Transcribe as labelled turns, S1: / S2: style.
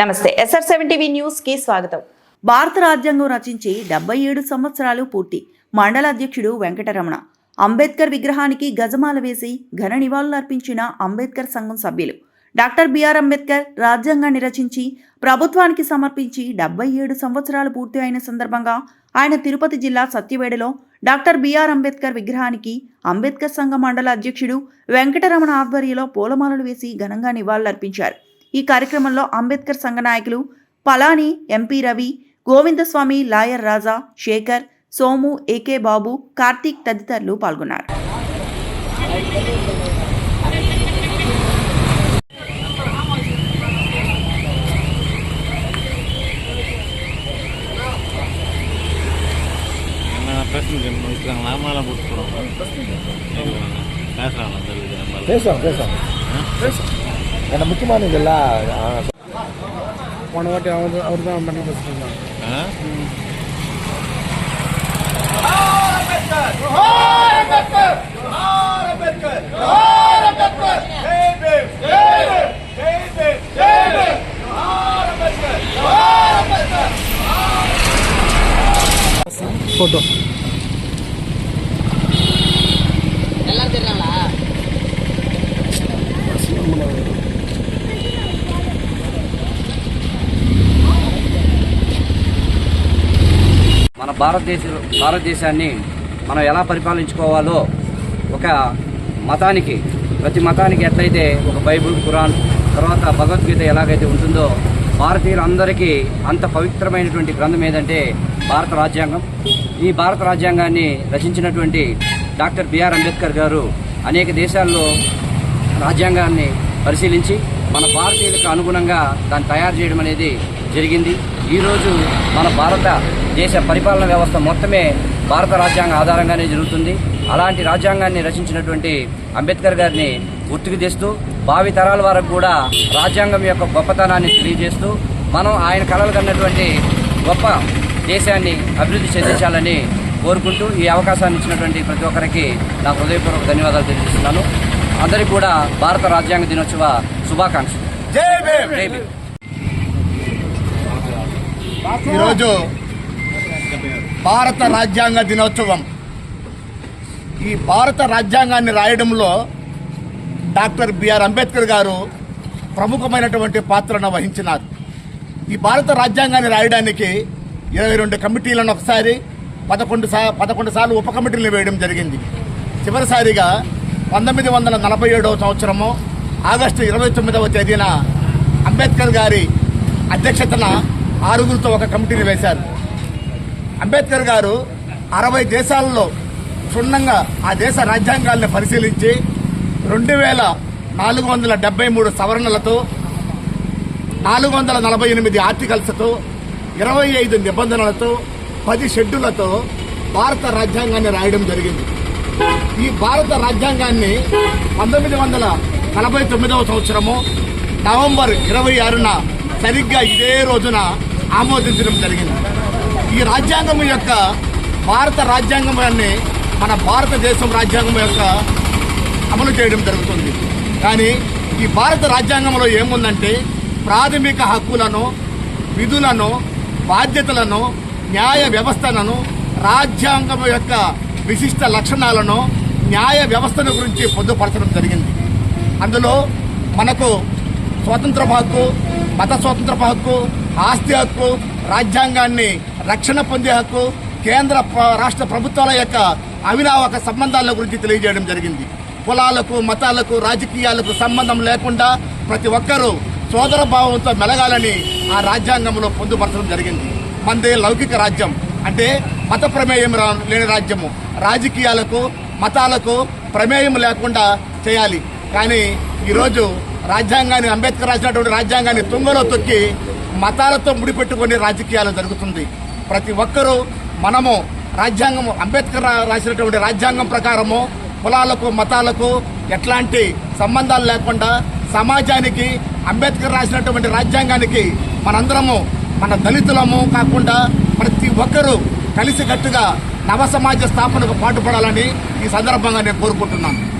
S1: నమస్తే SR seven TV న్యూస్కి స్వాగతం.
S2: భారత రాజ్యాంగం రచించి డెబ్బై ఏడు సంవత్సరాలు పూర్తి. మండల అధ్యక్షుడు వెంకటరమణ అంబేద్కర్ విగ్రహానికి గజమాల వేసి ఘన నివాళులర్పించిన అంబేద్కర్ సంఘం సభ్యులు. డాక్టర్ బిఆర్ అంబేద్కర్ రాజ్యాంగాన్ని రచించి ప్రభుత్వానికి సమర్పించి డెబ్బై ఏడు సంవత్సరాలు పూర్తి అయిన సందర్భంగా ఆయన తిరుపతి జిల్లా సత్యవేడలో డాక్టర్ బిఆర్ అంబేద్కర్ విగ్రహానికి అంబేద్కర్ సంఘం మండల అధ్యక్షుడు వెంకటరమణ ఆధ్వర్యంలో పూలమాలలు వేసి ఘనంగా నివాళులర్పించారు ఈ కార్యక్రమంలో అంబేద్కర్ సంఘ నాయకులు Palani MP Ravi Govindaswamy lawyer Raja Shekar Somu AK Babu Karthik తదితరులు పాల్గొన్నారు
S3: என்ன பிரச்சனை இருக்காங்க
S4: ஏன்னா முக்கியமான இதெல்லாம்
S5: போன வாட்டி அவர் அவரு தான் பண்ணி பேசுகிறாங்க ஃபோட்டோ
S6: భారతదేశ భారతదేశాన్ని మనం ఎలా పరిపాలించుకోవాలో ఒక మతానికి ప్రతి మతానికి ఎట్లయితే ఒక బైబుల్ ఖురాన్ తర్వాత భగవద్గీత ఎలాగైతే ఉంటుందో భారతీయులందరికీ అంత పవిత్రమైనటువంటి గ్రంథం ఏదంటే భారత రాజ్యాంగం. ఈ భారత రాజ్యాంగాన్ని రచించినటువంటి డాక్టర్ బిఆర్ అంబేద్కర్ గారు అనేక దేశాల్లో రాజ్యాంగాన్ని పరిశీలించి మన భారతీయులకు అనుగుణంగా దాన్ని తయారు చేయడం అనేది జరిగింది. ఈరోజు మన భారత దేశ పరిపాలన వ్యవస్థ మొత్తమే భారత రాజ్యాంగ ఆధారంగానే జరుగుతుంది. అలాంటి రాజ్యాంగాన్ని రచించినటువంటి అంబేద్కర్ గారిని గుర్తుకు తెస్తూ భావి తరాల వరకు కూడా రాజ్యాంగం యొక్క గొప్పతనాన్ని తెలియజేస్తూ మనం ఆయన కలలు కన్నటువంటి గొప్ప దేశాన్ని అభివృద్ధి చెందించాలని కోరుకుంటూ ఈ అవకాశాన్ని ఇచ్చినటువంటి ప్రతి ఒక్కరికి నా హృదయపూర్వక ధన్యవాదాలు తెలియజేస్తున్నాను. అందరికీ కూడా భారత రాజ్యాంగ దినోత్సవ శుభాకాంక్షలు. జై భీమ్.
S4: ఈరోజు భారత రాజ్యాంగ దినోత్సవం. ఈ భారత రాజ్యాంగాన్ని రాయడంలో డాక్టర్ బిఆర్ అంబేద్కర్ గారు ప్రముఖమైనటువంటి పాత్రను వహించినారు. ఈ భారత రాజ్యాంగాన్ని రాయడానికి ఇరవై రెండు కమిటీలను ఒకసారి పదకొండు సా పదకొండు సార్లు ఉప కమిటీలను వేయడం జరిగింది. చివరిసారిగా పంతొమ్మిది వందల నలభై ఏడవ సంవత్సరము ఆగస్టు ఇరవై తొమ్మిదవ తేదీన అంబేద్కర్ గారి అధ్యక్షతన ఆరుగురితో ఒక కమిటీని వేశారు. అంబేద్కర్ గారు అరవై దేశాలలో క్షుణ్ణంగా ఆ దేశ రాజ్యాంగాల్ని పరిశీలించి రెండు వేల నాలుగు వందల డెబ్బై మూడు సవరణలతో నాలుగు వందల నలభై ఎనిమిది ఆర్టికల్స్తో ఇరవై ఐదు నిబంధనలతో పది షెడ్యూలతో భారత రాజ్యాంగాన్ని రాయడం జరిగింది. ఈ భారత రాజ్యాంగాన్ని పంతొమ్మిది వందల నలభై తొమ్మిదవ సంవత్సరము నవంబర్ ఇరవై ఆరున సరిగ్గా ఇదే రోజున ఆమోదించడం జరిగింది. ఈ రాజ్యాంగం యొక్క భారత రాజ్యాంగాన్ని మన భారతదేశం రాజ్యాంగం యొక్క అమలు చేయడం జరుగుతుంది. కానీ ఈ భారత రాజ్యాంగంలో ఏముందంటే ప్రాథమిక హక్కులను విధులను బాధ్యతలను న్యాయ వ్యవస్థలను రాజ్యాంగం యొక్క విశిష్ట లక్షణాలను న్యాయ వ్యవస్థను గురించి పొందుపరచడం జరిగింది. అందులో మనకు స్వతంత్ర హక్కు మత స్వాతంత్ర హక్కు ఆస్తి హక్కు రాజ్యాంగాన్ని రక్షణ పొందే హక్కు కేంద్ర రాష్ట్ర ప్రభుత్వాల యొక్క అవినావక సంబంధాల గురించి తెలియజేయడం జరిగింది. కులాలకు మతాలకు రాజకీయాలకు సంబంధం లేకుండా ప్రతి ఒక్కరూ సోదర భావంతో మెలగాలని ఆ రాజ్యాంగంలో పొందుపరచడం జరిగింది. మందే లౌకిక రాజ్యం అంటే మత ప్రమేయం రా- లేని రాజ్యము. రాజకీయాలకు మతాలకు ప్రమేయం లేకుండా చేయాలి. కానీ ఈరోజు రాజ్యాంగాన్ని అంబేద్కర్ రాసినటువంటి రాజ్యాంగాన్ని తుంగలో తొక్కి మతాలతో ముడిపెట్టుకునే రాజకీయాలు జరుగుతుంది. ప్రతి ఒక్కరూ మనము రాజ్యాంగం అంబేద్కర్ రా- రాసినటువంటి రాజ్యాంగం ప్రకారము కులాలకు మతాలకు ఎట్లాంటి సంబంధాలు లేకుండా సమాజానికి అంబేద్కర్ రాసినటువంటి రాజ్యాంగానికి మనందరము మన దళితులము కాకుండా ప్రతి ఒక్కరూ కలిసికట్టుగా నవ సమాజ స్థాపనకు పాటుపడాలని ఈ సందర్భంగా నేను కోరుకుంటున్నాను.